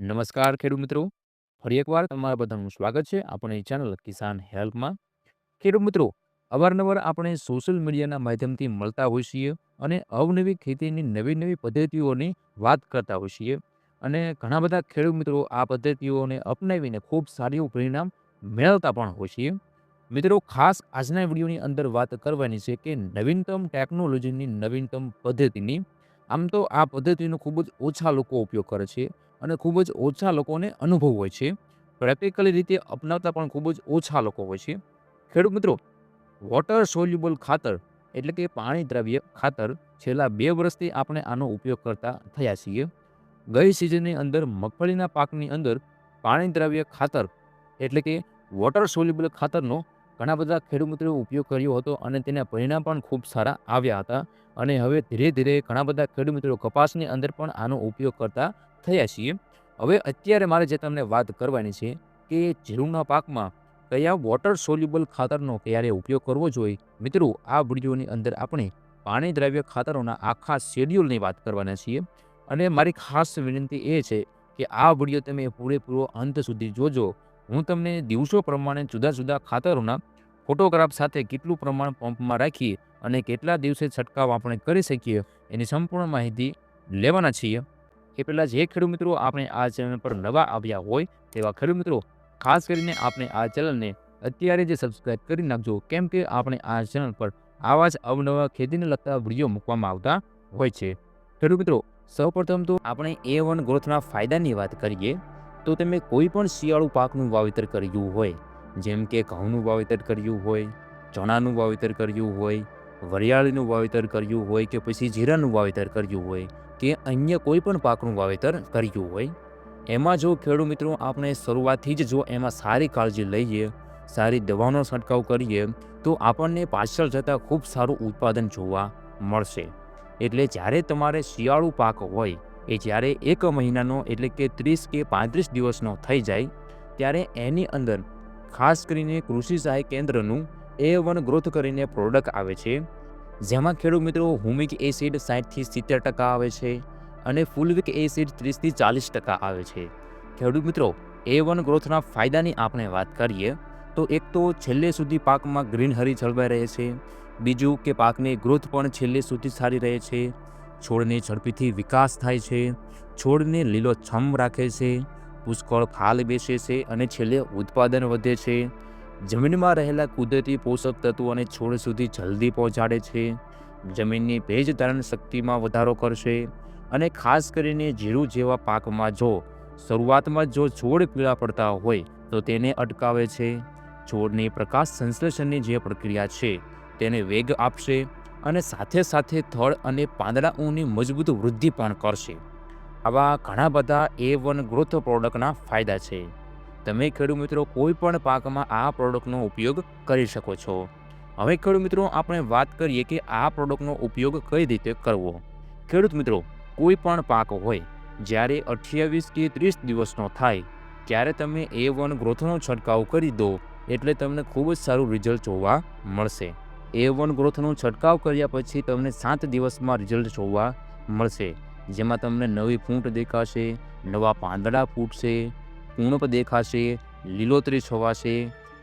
નમસ્કાર ખેડૂત મિત્રો. ફરી એકવાર તમારા બધાનું સ્વાગત છે આપણી ચેનલ કિસાન હેલ્પમાં ખેડૂત મિત્રો, અવારનવાર આપણે સોશિયલ મીડિયાના માધ્યમથી મળતા હોઈએ છીએ અને અવનવી ખેતીની નવી નવી પદ્ધતિઓની વાત કરતા હોઈએ છીએ. અને ઘણા બધા ખેડૂત મિત્રો આ પદ્ધતિઓને અપનાવીને ખૂબ સારું પરિણામ મેળવતા પણ હોય છીએ. મિત્રો, ખાસ આજના વિડીયોની અંદર વાત કરવાની છે કે નવીનતમ ટેકનોલોજીની નવીનતમ પદ્ધતિની. આમ તો આ પદ્ધતિનો ખૂબ જ ઓછા લોકો ઉપયોગ કરે છે. અને ખૂબ જ ઓછા લોકોને અનુભવ હોય છે. પ્રેક્ટિકલી રીતે અપનાવતા પણ ખૂબ જ ઓછા લોકો હોય છે. ખેડૂત મિત્રો વોટર સોલ્યુબલ ખાતર એટલે કે પાણી દ્રવ્ય ખાતર છેલ્લા બે વર્ષથી આપણે આનો ઉપયોગ કરતા થયા છીએ. ગઈ સિઝનની અંદર મગફળીના પાકની અંદર પાણી દ્રવ્ય ખાતર એટલે કે વોટર સોલ્યુબલ ખાતરનો ઘણા બધા ખેડૂત મિત્રોએ ઉપયોગ કર્યો હતો અને તેના પરિણામ પણ ખૂબ સારા આવ્યા હતા. અને હવે ધીરે ધીરે ઘણા બધા ખેડૂત મિત્રો કપાસની અંદર પણ આનો ઉપયોગ કરતા થયા છીએ. હવે અત્યારે મારે જે તમને વાત કરવાની છે કે જીરુના પાકમાં કયા વોટર સોલ્યુબલ ખાતરનો ક્યારે ઉપયોગ કરવો જોઈએ? મિત્રો, આ વિડીયોની અંદર આપણે પાણી દ્રવ્ય ખાતરોના આખા શેડ્યુલની વાત કરવાના છીએ. અને મારી ખાસ વિનંતી એ છે કે આ વીડિયો તમે પૂરેપૂરો અંત સુધી જોજો. હું તમને દિવસો પ્રમાણે જુદા જુદા ખાતરોના ફોટોગ્રાફ સાથે કેટલું પ્રમાણ પંપમાં રાખી અને કેટલા દિવસે છંટકાવ આપણે કરી શકીએ એની સંપૂર્ણ માહિતી લેવાના છીએ. એ પહેલાં જે ખેડૂત મિત્રો આપણે આ ચેનલ પર નવા આવ્યા હોય તેવા ખેડૂત મિત્રો, ખાસ કરીને આપણે આ ચેનલને અત્યારે જે સબસ્ક્રાઇબ કરી નાખજો, કેમ કે આપણે આ ચેનલ પર આવા જ અવનવા ખેતીને લગતા વીડિયો મૂકવામાં આવતા હોય છે. ખેડૂત મિત્રો, સૌપ્રથમ તો આપણે એ વન ગ્રોથના ફાયદાની વાત કરીએ, તો તમે કોઈ પણ શિયાળુ પાકનું વાવેતર કર્યું હોય, જેમ કે ઘઉંનું વાવેતર કર્યું હોય, ચણાનું વાવેતર કર્યું હોય, વરિયાળીનું વાવેતર કર્યું હોય કે પછી જીરાનું વાવેતર કર્યું હોય કે અન્ય કોઈ પણ પાકનું વાવેતર કર્યું હોય. એમાં જો ખેડૂત મિત્રો આપણે શરૂઆતથી જ જો એમાં સારી કાળજી લઈએ, સારી દવાનો છંટકાવ કરીએ, તો આપણને પાછળ જતાં ખૂબ સારું ઉત્પાદન જોવા મળશે. એટલે જ્યારે તમારે શિયાળુ પાક હોય, એ જ્યારે એક મહિનાનો એટલે કે ત્રીસ કે પાંત્રીસ દિવસનો થઈ જાય, ત્યારે એની અંદર ખાસ કરીને કૃષિ સહાય કેન્દ્રનું એ વન ગ્રોથ કરીને પ્રોડક્ટ આવે છે. જેમાં ખેડૂત મિત્રો હુમિક એસિડ સાઠથી સિત્તેર ટકા આવે છે અને ફૂલવિક એસિડ ત્રીસથી ચાલીસ ટકા આવે છે. ખેડૂત મિત્રો, એ વન ગ્રોથના ફાયદાની આપણે વાત કરીએ, તો એક તો છેલ્લે સુધી પાકમાં ગ્રીનહરી જળવાઈ રહે છે, બીજું કે પાકની ગ્રોથ પણ છેલ્લે સુધી સારી રહે છે, છોડને ઝડપીથી વિકાસ થાય છે, છોડને લીલો છમ રાખે છે, પુષ્કળ ખાલ બેસે છે અને છેલ્લે ઉત્પાદન વધે છે જમીનમાં રહેલા કુદરતી પોષક તત્વોને છોડ સુધી જલ્દી પહોંચાડે છે. જમીનની ભેજ ધારણ શક્તિમાં વધારો કરશે અને ખાસ કરીને જીરું જેવા પાકમાં જો શરૂઆતમાં જો છોડ પીળા પડતા હોય તો તેને અટકાવે છે. છોડની પ્રકાશ સંશ્લેષણની જે પ્રક્રિયા છે તેને વેગ આપશે અને સાથે સાથે થળ અને પાંદડાઓની મજબૂત વૃદ્ધિ પણ કરશે. આવા ઘણા બધા એ વન ગ્રોથ પ્રોડક્ટના ફાયદા છે. તમે ખેડૂત મિત્રો કોઈ પણ પાકમાં આ પ્રોડક્ટનો ઉપયોગ કરી શકો છો. હવે ખેડૂત મિત્રો આપણે વાત કરીએ કે આ પ્રોડક્ટનો ઉપયોગ કઈ રીતે કરવો? ખેડૂત મિત્રો, કોઈ પણ પાક હોય, જ્યારે અઠ્યાવીસ કે ત્રીસ દિવસનો થાય, ત્યારે તમે એ વન ગ્રોથનો છંટકાવ કરી દો, એટલે તમને ખૂબ જ સારું રિઝલ્ટ જોવા મળશે. એ વન ગ્રોથનો છંટકાવ કર્યા પછી તમને સાત દિવસમાં રિઝલ્ટ જોવા મળશે. જેમાં તમને નવી ફૂંટ દેખાશે, નવા પાંદડા ફૂટશે પૂર્ણપ દેખાશે લીલોતરી છવાશે.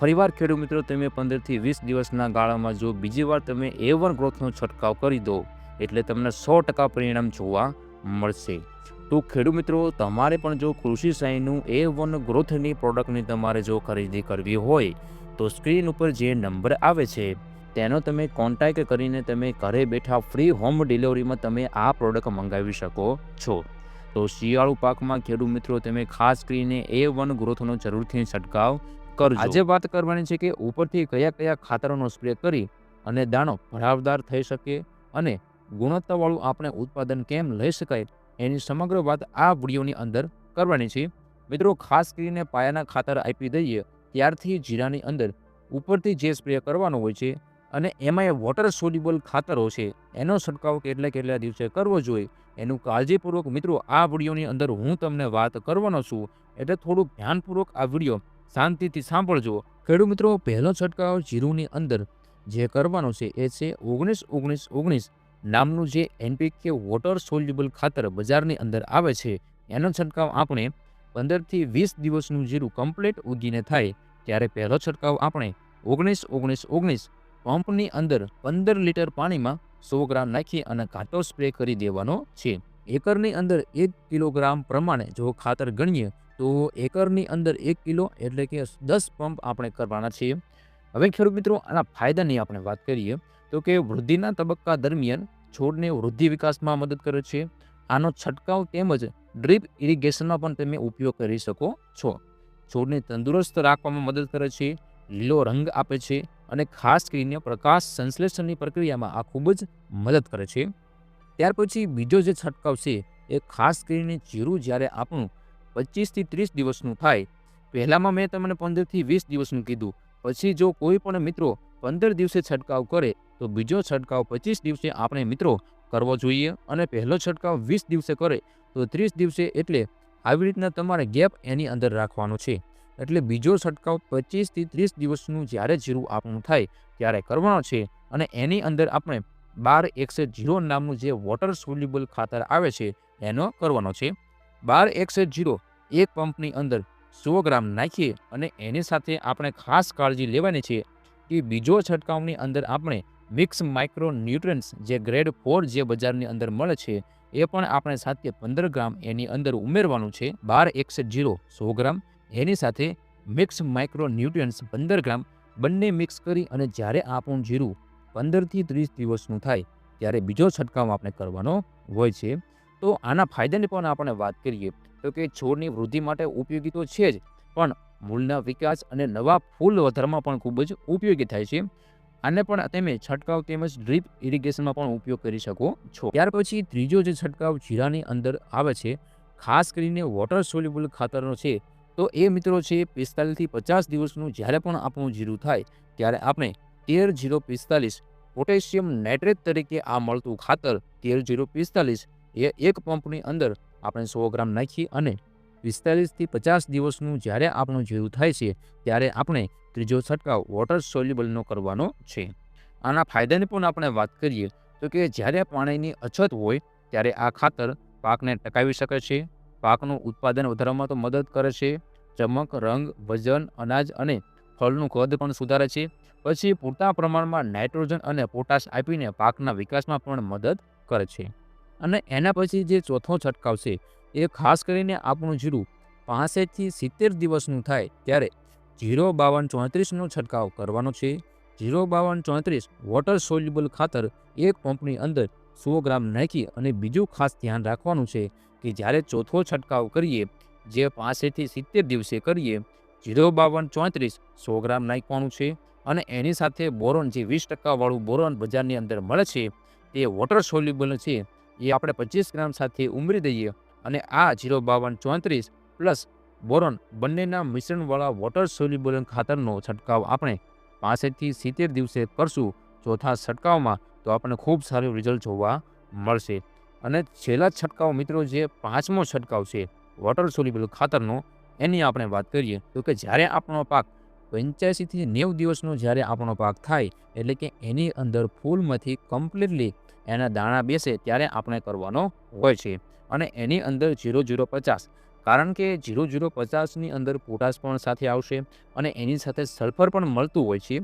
ફરીવાર ખેડૂત મિત્રો, તમે પંદરથી વીસ દિવસના ગાળામાં જો બીજી વાર તમે એ વન ગ્રોથનો છંટકાવ કરી દો, એટલે તમને સો ટકા પરિણામ જોવા મળશે. તો ખેડૂત મિત્રો, તમારે પણ જો કૃષિ સાઈનું એ વન ગ્રોથની પ્રોડક્ટની તમારે જો ખરીદી કરવી હોય, તો સ્ક્રીન ઉપર જે નંબર આવે છે, તેનો તમે કોન્ટેક્ટ કરીને તમે ઘરે બેઠા ફ્રી હોમ ડિલિવરીમાં તમે આ પ્રોડક્ટ મંગાવી શકો છો. તો શિયાળુ પાકમાં ખેડૂત મિત્રો, તમે ખાસ કરીને એ વન ગ્રોથનો જરૂરથી છંટકાવ કરજો. આજે વાત કરવાની છે કે ઉપરથી કયા કયા ખાતરોનો સ્પ્રે કરી અને દાણો ભરાવદાર થઈ શકે અને ગુણવત્તાવાળું આપણે ઉત્પાદન કેમ લઈ શકાય એની સમગ્ર વાત આ વિડીયોની અંદર કરવાની છે. મિત્રો, ખાસ કરીને પાયાના ખાતર આપી દઈએ ત્યારથી જીરાની અંદર ઉપરથી જે સ્પ્રે કરવાનો હોય છે અને એમાં એ વોટર સોલ્યુબલ ખાતરો છે, એનો છંટકાવ કેટલા કેટલા દિવસે કરવો જોઈએ? એનું કાળજીપૂર્વક મિત્રો, આ વિડીયોની અંદર હું તમને વાત કરવાનો છું, એટલે થોડુંક ધ્યાનપૂર્વક આ વીડિયો શાંતિથી સાંભળજો. ખેડૂત મિત્રો, પહેલો છંટકાવ જીરુની અંદર જે કરવાનો છે, એ છે ઓગણીસ ઓગણીસ ઓગણીસ નામનું જે એનપીકે વોટર સોલ્યુબલ ખાતર બજારની અંદર આવે છે. એનો છંટકાવ આપણે પંદરથી વીસ દિવસનું જીરું કમ્પ્લીટ ઉગીને થાય, ત્યારે પહેલો છંટકાવ આપણે ઓગણીસ ઓગણીસ ઓગણીસ પંપની અંદર પંદર લીટર પાણીમાં સો ગ્રામ નાખી અને કાંટો સ્પ્રે કરી દેવાનો છે. એકરની અંદર એક કિલોગ્રામ પ્રમાણે જો ખાતર ગણીએ તો એકરની અંદર એક કિલો એટલે કે દસ પંપ આપણે કરવાના છીએ. હવે ખેડૂત મિત્રો, આના ફાયદાની આપણે વાત કરીએ તો કે વૃદ્ધિના તબક્કા દરમિયાન છોડને વૃદ્ધિ વિકાસમાં મદદ કરે છે. આનો છંટકાવ તેમજ ડ્રીપ ઇરિગેશનમાં પણ તમે ઉપયોગ કરી શકો છો. છોડને તંદુરસ્ત રાખવામાં મદદ કરે છે. લીલો રંગ આપે છે અને ખાસ કરીને પ્રકાશ સંશ્લેષણની પ્રક્રિયામાં આ ખૂબ જ મદદ કરે છે. ત્યાર પછી બીજો જે છંટકાવ છે એ ખાસ કરીને જીરું જ્યારે આપણું પચીસથી ત્રીસ દિવસનું થાય, પહેલાંમાં મેં તમને પંદરથી વીસ દિવસનું કીધું. પછી જો કોઈ પણ મિત્રો પંદર દિવસે છંટકાવ કરે, તો બીજો છંટકાવ પચીસ દિવસે આપણે મિત્રો કરવો જોઈએ અને પહેલો છંટકાવ વીસ દિવસે કરે, તો ત્રીસ દિવસે એટલે આવી રીતના તમારે ગેપ એની અંદર રાખવાનો છે. એટલે બીજો છંટકાવ પચીસથી ત્રીસ દિવસનું જ્યારે જીરું આપણું થાય ત્યારે કરવાનો છે અને એની અંદર આપણે બાર એકસે જીરો નામનું જે વોટર સોલ્યુબલ ખાતર આવે છે એનો કરવાનો છે. બાર એકસે જીરો એક પંપની અંદર સો ગ્રામ નાખીએ અને એની સાથે આપણે ખાસ કાળજી લેવાની છે કે બીજો છંટકાવની અંદર આપણે મિક્સ માઇક્રો ન્યુટ્રન્સ જે ગ્રેડ ફોર જે બજારની અંદર મળે છે એ પણ આપણે સાથે પંદર ગ્રામ એની અંદર ઉમેરવાનું છે. બાર એકસે જીરો સો ગ્રામ એની સાથે મિક્સ માઇક્રો પંદર ગ્રામ બંને મિક્સ કરી અને જ્યારે આપણું જીરું પંદરથી ત્રીસ દિવસનું થાય, ત્યારે બીજો છંટકાવ આપણે કરવાનો હોય છે. તો આના ફાયદાની પણ આપણે વાત કરીએ તો કે છોડની વૃદ્ધિ માટે ઉપયોગી તો છે જ, પણ મૂળના વિકાસ અને નવા ફૂલ વધારવામાં પણ ખૂબ જ ઉપયોગી થાય છે. આને પણ તમે છંટકાવ તેમજ ડ્રીપ ઇરિગેશનમાં પણ ઉપયોગ કરી શકો છો. ત્યાર પછી ત્રીજો જે છંટકાવ જીરાની અંદર આવે છે, ખાસ કરીને વોટર સોલ્યુબલ ખાતરનો છે તો એ મિત્રો છે પિસ્તાલીસથી પચાસ દિવસનું જ્યારે પણ આપણું જીરું થાય, ત્યારે આપણે તેર જીરો પિસ્તાલીસ પોટેશિયમ નાઇટ્રેટ તરીકે આ મળતું ખાતર, તેર જીરો પિસ્તાલીસ, એ એક પંપની અંદર આપણે સો ગ્રામ નાખી અને પિસ્તાલીસથી પચાસ દિવસનું જ્યારે આપણું જીરું થાય છે, ત્યારે આપણે ત્રીજો છંટકાવ વોટર સોલ્યુબલનો કરવાનો છે. આના ફાયદાની પણ આપણે વાત કરીએ, તો કે જ્યારે પાણીની અછત હોય, ત્યારે આ ખાતર પાકને ટકાવી શકે છે. પાકનું ઉત્પાદન વધારવામાં તો મદદ કરે છે. ચમક, રંગ, વજન, અનાજ અને ફળનું કદ પણ સુધારે છે. પછી પૂરતા પ્રમાણમાં નાઇટ્રોજન અને પોટાશ આપીને પાકના વિકાસમાં પણ મદદ કરે છે. અને એના પછી જે ચોથો છંટકાવ છે, એ ખાસ કરીને આપણું જીરું પાંસઠથી સિત્તેર દિવસનું થાય ત્યારે જીરો બાવન ચોત્રીસનો છંટકાવ કરવાનો છે. જીરો બાવન ચોત્રીસ વોટર સોલ્યુબલ ખાતર એક પંપની અંદર સો ગ્રામ નાખી અને બીજું ખાસ ધ્યાન રાખવાનું છે. કે જ્યારે ચોથો છંટકાવ કરીએ, જે પાસેથી સિત્તેર દિવસે કરીએ, જીરો બાવન ચોત્રીસ સો ગ્રામ નાખવાનું છે અને એની સાથે બોરોન જે વીસ ટકાવાળું બોરોન બજારની અંદર મળે છે, તે વોટર સોલ્યુબલ છે, એ આપણે પચીસ ગ્રામ સાથે ઉમેરી દઈએ અને આ જીરો બાવન ચોત્રીસ પ્લસ બોરોન બંનેના મિશ્રણવાળા વોટર સોલ્યુબલ ખાતરનો છંટકાવ આપણે પાસેથી સિત્તેર દિવસે કરશું ચોથા છંટકાવમાં તો આપણને ખૂબ સારું રિઝલ્ટ જોવા મળશે. અને છેલ્લા છંટકાવ મિત્રો જે પાંચમો છંટકાવ છે વોટર સોલ્યુબલ ખાતરનો, એની આપણે વાત કરીએ તો કે જ્યારે આપણો પાક પંચ્યાસીથી નેવું દિવસનો જ્યારે આપણો પાક થાય, એટલે કે એની અંદર ફૂલમાંથી કમ્પ્લીટલી એના દાણા બેસે ત્યારે આપણે કરવાનો હોય છે. અને એની અંદર ઝીરો ઝીરો પચાસ, કારણ કે જીરો જીરો પચાસની અંદર પોટાશ પણ સાથે આવશે અને એની સાથે સલ્ફર પણ મળતું હોય છે.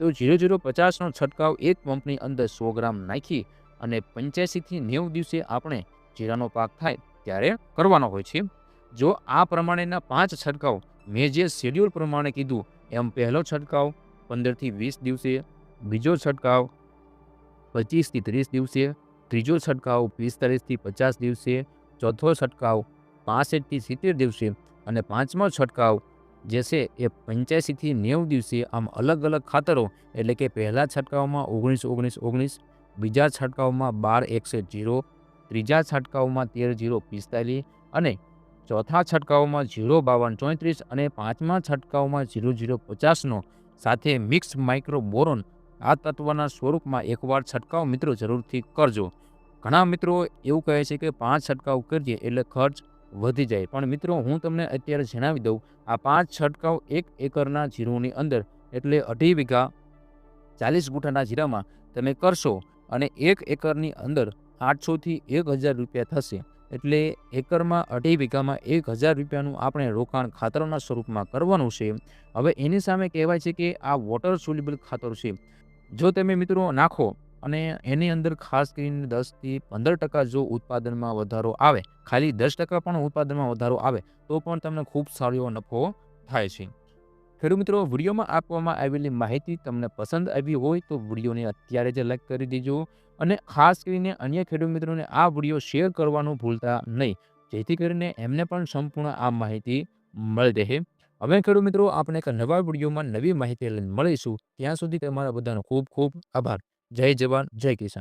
તો ઝીરો ઝીરો પચાસનો છંટકાવ એક પંપની અંદર સો ગ્રામ નાખી અને પંચ્યાસીથી નેવું દિવસે આપણે જીરાનો પાક થાય ત્યારે કરવાનો હોય છે. જો આ પ્રમાણેના પાંચ છંટકાવ મેં જે શેડ્યુલ પ્રમાણે કીધું, એમ પહેલો છંટકાવ પંદરથી વીસ દિવસે, બીજો છંટકાવ પચીસથી ત્રીસ દિવસે, ત્રીજો છંટકાવ પિસ્તાલીસથી પચાસ દિવસે, ચોથો છંટકાવ પાસઠથી સિત્તેર દિવસે અને પાંચમો છંટકાવ જે છે એ પંચ્યાસીથી નેવું દિવસે આમ અલગ અલગ ખાતરો એટલે કે પહેલા છંટકાવમાં ઓગણીસ ઓગણીસ ઓગણીસ બીજા છંટકાવમાં બાર એકસઠ જીરો, ત્રીજા છંટકાવમાં તેર, જીરો, પિસ્તાલીસ અને ચોથા છંટકાવમાં જીરો, બાવન, ચોત્રીસ અને પાંચમા છંટકાવમાં જીરો જીરો, પચાસનો સાથે મિક્સ માઇક્રો બોરોન આ તત્વના સ્વરૂપમાં એકવાર છંટકાવ મિત્રો જરૂરથી કરજો. ઘણા મિત્રો એવું કહે છે કે પાંચ છંટકાવ કરીએ એટલે ખર્ચ વધી જાય. પણ મિત્રો, હું તમને અત્યારે જણાવી દઉં, આ પાંચ છંટકાવ એક એકરના જીરુની અંદર એટલે અઢી વીઘા ચાલીસ ગુઠાના જીરામાં તમે કરશો અને એક એકરની અંદર આઠસોથી એક હજાર રૂપિયા થશે. એટલે એકરમાં અઢી વીઘામાં એક હજાર રૂપિયાનું આપણે રોકાણ ખાતરોના સ્વરૂપમાં કરવાનું છે. હવે એની સામે કહેવાય છે કે આ વોટર સોલ્યુબલ ખાતર છે. જો તમે મિત્રો નાખો અને એની અંદર ખાસ કરીને દસથી પંદર ટકા જો ઉત્પાદનમાં વધારો આવે, ખાલી દસ ટકા પણ ઉત્પાદનમાં વધારો આવે, તો પણ તમને ખૂબ સારો નફો થાય છે. ખેડૂત મિત્રો, વિડીયોમાં આપવામાં આવેલી માહિતી તમને પસંદ આવી હોય તો વિડીયોને અત્યારે જ લાઈક કરી દેજો અને ખાસ કરીને અન્ય ખેડૂત મિત્રોને આ વીડિયો શેર કરવાનું ભૂલતા નહીં. જેથી કરીને એમને પણ સંપૂર્ણ આ માહિતી મળી રહે. હવે ખેડૂત મિત્રો, આપણે એક નવા વિડીયોમાં નવી માહિતી લઈને મળીશું. ત્યાં સુધી તમારા બધાનો ખૂબ ખૂબ આભાર. જય જવાન, જય કિસાન.